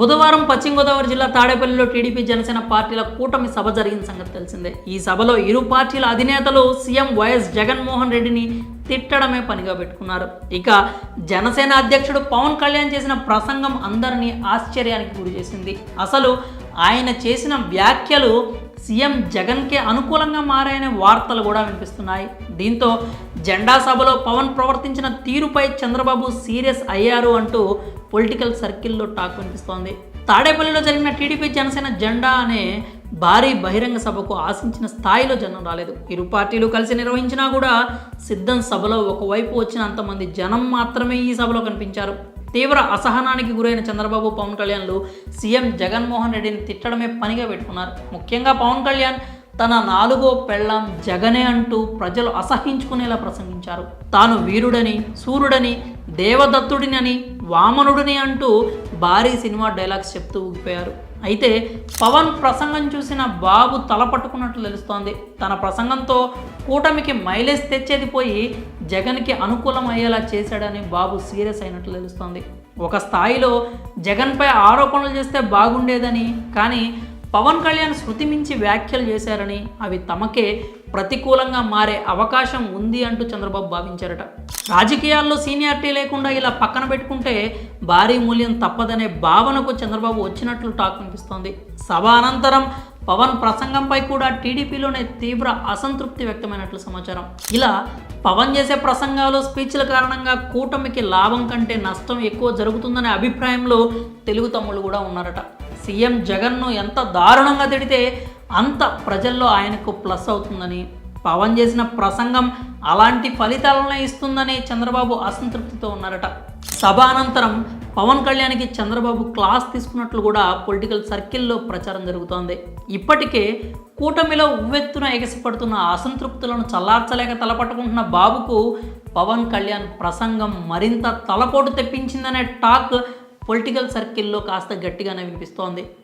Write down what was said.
బుధవారం పశ్చిమ గోదావరి జిల్లా తాడేపల్లిలో టీడీపీ జనసేన పార్టీల కూటమి సభ జరిగిన సంగతి తెలిసిందే. ఈ సభలో ఇరు పార్టీల అధినేతలు సీఎం వైఎస్ జగన్మోహన్ రెడ్డిని తిట్టడమే పనిగా పెట్టుకున్నారు. ఇక జనసేన అధ్యక్షుడు పవన్ కళ్యాణ్ చేసిన ప్రసంగం అందరినీ ఆశ్చర్యానికి గురి చేసింది. అసలు ఆయన చేసిన వ్యాఖ్యలు సీఎం జగన్కే అనుకూలంగా మారాయనే వార్తలు కూడా వినిపిస్తున్నాయి. దీంతో జెండా సభలో పవన్ ప్రవర్తించిన తీరుపై చంద్రబాబు సీరియస్ అయ్యారు అంటూ పొలిటికల్ సర్కిల్లో టాక్ వినిపిస్తోంది. తాడేపల్లిలో జరిగిన టీడీపీ జనసేన జెండా అనే భారీ బహిరంగ సభకు ఆశించిన స్థాయిలో జనం రాలేదు. ఇరు పార్టీలు కలిసి నిర్వహించినా కూడా సిద్ధం సభలో ఒకవైపు వచ్చినంతమంది జనం మాత్రమే ఈ సభలో కనిపించారు. తీవ్ర అసహనానికి గురైన చంద్రబాబు పవన్ కళ్యాణ్లు సీఎం జగన్మోహన్ రెడ్డిని తిట్టడమే పనిగా పెట్టుకున్నారు. ముఖ్యంగా పవన్ కళ్యాణ్ తన నాలుగో పెళ్ళం జగనే అంటూ ప్రజలు అసహించుకునేలా ప్రసంగించారు. తాను వీరుడని సూర్యుడని దేవదత్తుడినని వామనుడిని అంటూ భారీ సినిమా డైలాగ్స్ చెప్తూ ఊగిపోయారు. అయితే పవన్ ప్రసంగం చూసిన బాబు తల పట్టుకున్నట్లు తెలుస్తోంది. తన ప్రసంగంతో కూటమికి మైలేజ్ తెచ్చేది పోయి జగన్కి అనుకూలం అయ్యేలా చేశాడని బాబు సీరియస్ అయినట్లు తెలుస్తోంది. ఒక స్థాయిలో జగన్పై ఆరోపణలు చేస్తే బాగుండేదని కానీ పవన్ కళ్యాణ్ శృతి మించి వ్యాఖ్యలు చేశారని అవి తమకే ప్రతికూలంగా మారే అవకాశం ఉంది అంటూ చంద్రబాబు భావించారట. రాజకీయాల్లో సీనియారిటీ లేకుండా ఇలా పక్కన పెట్టుకుంటే భారీ మూల్యం తప్పదనే భావనకు చంద్రబాబు వచ్చినట్లు టాక్ వినిపిస్తోంది. సభ అనంతరం పవన్ ప్రసంగంపై కూడా టీడీపీలోనే తీవ్ర అసంతృప్తి వ్యక్తమైనట్లు సమాచారం. ఇలా పవన్ చేసే ప్రసంగాలు స్పీచ్ల కారణంగా కూటమికి లాభం కంటే నష్టం ఎక్కువ జరుగుతుందనే అభిప్రాయంలో తెలుగు తమ్ముళ్ళు కూడా ఉన్నారట. సీఎం జగన్ను ఎంత దారుణంగా తిడితే అంత ప్రజల్లో ఆయనకు ప్లస్ అవుతుందని పవన్ చేసిన ప్రసంగం అలాంటి ఫలితాలనే ఇస్తుందని చంద్రబాబు అసంతృప్తితో ఉన్నారట. సభ అనంతరం పవన్ కళ్యాణ్కి చంద్రబాబు క్లాస్ తీసుకున్నట్లు కూడా పొలిటికల్ సర్కిల్లో ప్రచారం జరుగుతోంది. ఇప్పటికే కూటమిలో ఉవ్వెత్తున ఎగసిపడుతున్న అసంతృప్తులను చల్లార్చలేక తలపట్టుకుంటున్న బాబుకు పవన్ కళ్యాణ్ ప్రసంగం మరింత తలపోటు తెప్పించిందనే టాక్ పొలిటికల్ సర్కిల్లో కాస్త గట్టిగానే వినిపిస్తోంది.